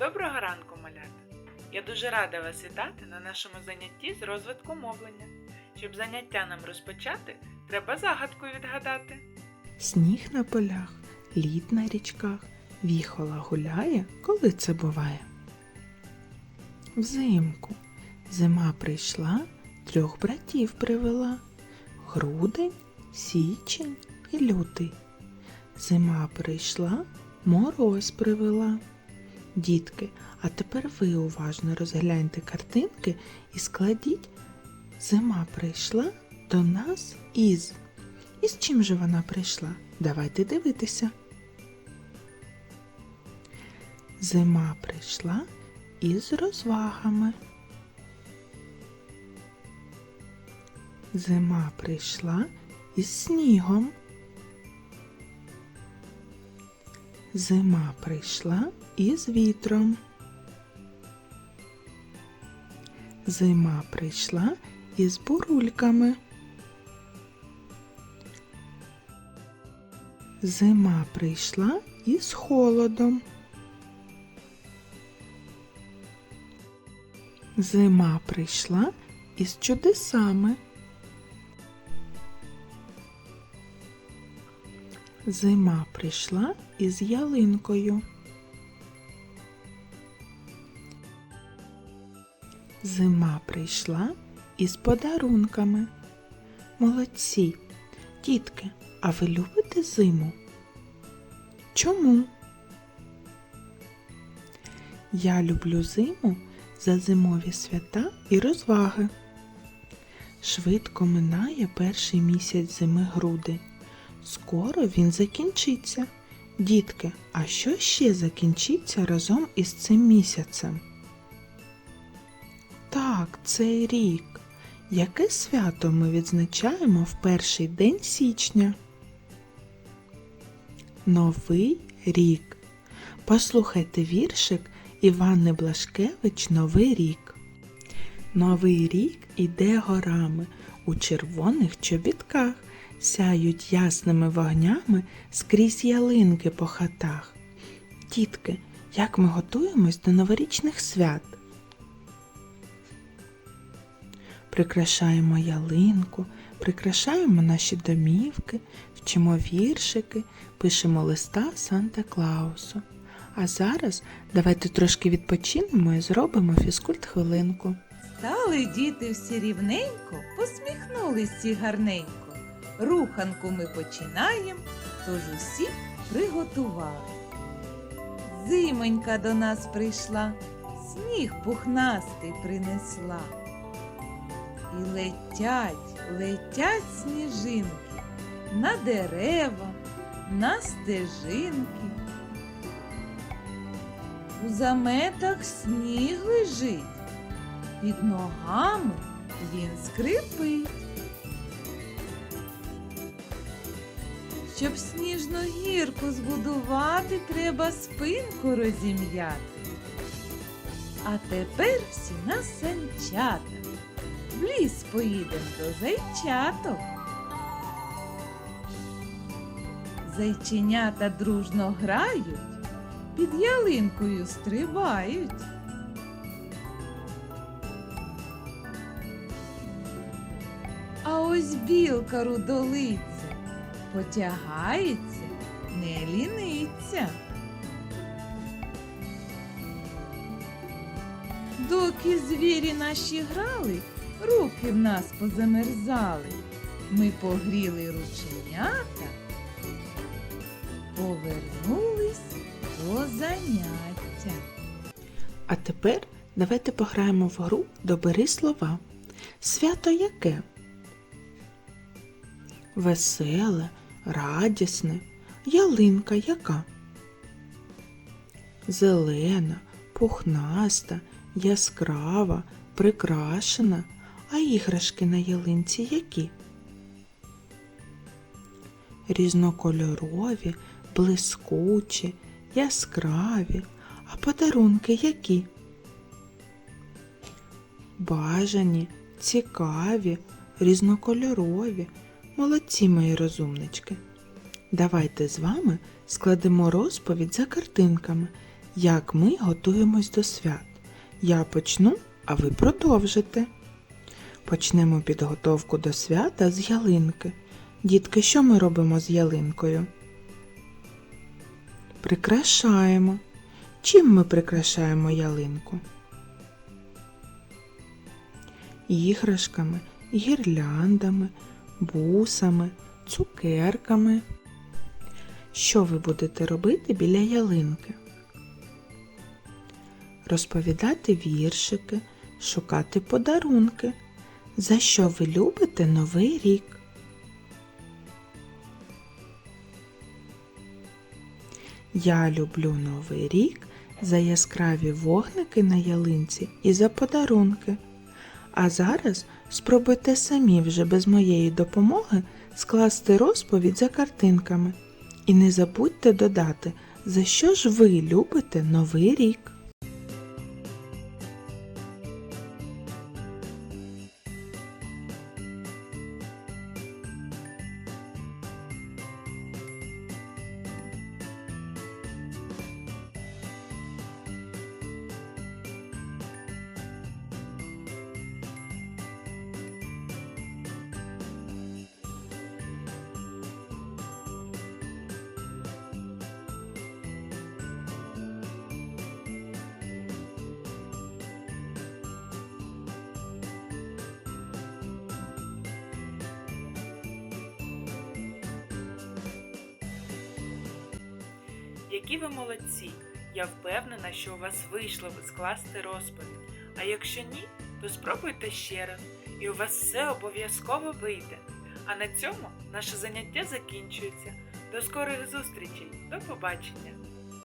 Доброго ранку, малята! Я дуже рада вас вітати на нашому занятті з розвитку мовлення. Щоб заняття нам розпочати, треба загадку відгадати. Сніг на полях, лід на річках, віхола гуляє, коли це буває. Взимку зима прийшла, трьох братів привела. Грудень, січень і лютий. Зима прийшла, мороз привела. Дітки, а тепер ви уважно розгляньте картинки і складіть Зима прийшла до нас із. І з чим же вона прийшла? Давайте дивитися. Зима прийшла із розвагами. Зима прийшла із снігом. Зима прийшла із вітром. Зима прийшла із бурульками. Зима прийшла із холодом. Зима прийшла із чудесами. Зима прийшла із ялинкою. Зима прийшла із подарунками. Молодці, дітки, а ви любите зиму? Чому? Я люблю зиму за зимові свята і розваги. Швидко минає перший місяць зими грудень. Скоро він закінчиться. Дітки, а що ще закінчиться разом із цим місяцем? Так, цей рік. Яке свято ми відзначаємо в перший день січня? Новий рік. Послухайте віршик Івани Блашкевич Новий рік. Новий рік іде горами у червоних чобітках, сяють ясними вогнями скрізь ялинки по хатах. Дітки, як ми готуємось до новорічних свят? Прикрашаємо ялинку, прикрашаємо наші домівки, вчимо віршики, пишемо листа Санта Клаусу. А зараз давайте трошки відпочинемо і зробимо фізкульт хвилинку. Стали діти всі рівненько, посміхнулись всі гарненько. Руханку ми починаємо, тож усі приготували. Зимонька до нас прийшла, сніг пухнастий принесла. І летять, летять сніжинки на дерева, на стежинки. У заметах сніг лежить, під ногами він скрипить. Щоб сніжну гірку збудувати, треба спинку розім'яти. А тепер всі на санчата. В ліс поїдем до зайчаток. Зайченята дружно грають, під ялинкою стрибають. А ось білка рудолиця потягається, не ліниться. Доки звірі наші грали, руки в нас позамерзали. Ми погріли рученята, повернулись до заняття. А тепер давайте пограємо в гру Добери слова. Свято яке? Веселе, радісне, ялинка яка? Зелена, пухнаста, яскрава, прикрашена, а іграшки на ялинці які? Різнокольорові, блискучі, яскраві, а подарунки які? Бажані, цікаві, різнокольорові. Молодці мої розумнички. Давайте з вами складемо розповідь за картинками. як ми готуємось до свят. Я почну, а ви продовжите. Почнемо підготовку до свята з ялинки. Дітки, що ми робимо з ялинкою? Прикрашаємо. Чим ми прикрашаємо ялинку? Іграшками, гірляндами, бусами, цукерками. Що ви будете робити біля ялинки? Розповідати віршики, шукати подарунки. За що ви любите Новий рік? Я люблю Новий рік за яскраві вогники на ялинці і за подарунки. А зараз спробуйте самі вже без моєї допомоги скласти розповідь за картинками. І не забудьте додати, за що ж ви любите Новий рік. Які ви молодці! Я впевнена, що у вас вийшло скласти розповідь. А якщо ні, то спробуйте ще раз, і у вас все обов'язково вийде. А на цьому наше заняття закінчується. До скорих зустрічей. До побачення!